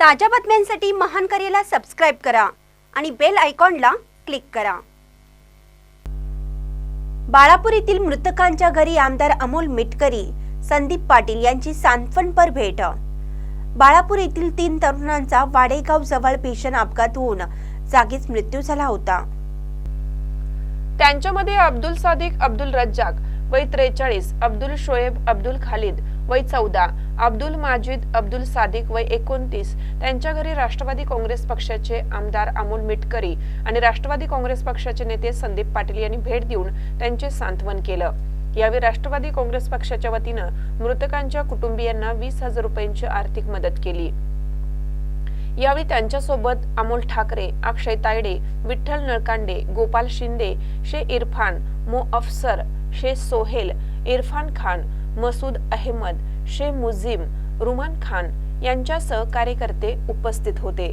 ताज्या बातम्यांसाठी महान करेला सबस्क्राईब करा आणि बेल आयकॉनला क्लिक करा. बाळापूर येथील मृतकांच्या घरी आमदार अमोल मिटकरी संदीप पाटील यांची सांत्वनपर भेट. बाळापूर येथील तीन तरुणांचा वाडेगाव जवळ भीषण अपघात होऊन जागीच मृत्यू झाला होता. त्यांच्यामध्ये अब्दुल सादिक अब्दुल रज्जाक वय त्रेचाळीस अब्दुल शोएब अब्दुल खालिद वय चौदा अब्दुल माजिद अब्दुल सादिक वय एकोणतीस. त्यांच्या घरी राष्ट्रवादी काँग्रेस पक्षाचे आमदार अमोल मिटकरी आणि राष्ट्रवादी काँग्रेस पक्षाचे नेते संदीप पाटील यांनी भेट देऊन त्यांचे सांत्वन केलं. यावेळी राष्ट्रवादी काँग्रेस पक्षाच्या वतीनं मृतकांच्या कुटुंबियांना वीस हजार रुपयांची आर्थिक मदत केली. यावेळी त्यांच्यासोबत अमोल ठाकरे अक्षय तायडे विठ्ठल नळकांडे गोपाल शिंदे शे इरफान मो अफसर शे सोहेल इरफान खान मसूद अहमद शे मुझीम रुमान खान यांच्यासह कार्यकर्ते उपस्थित होते.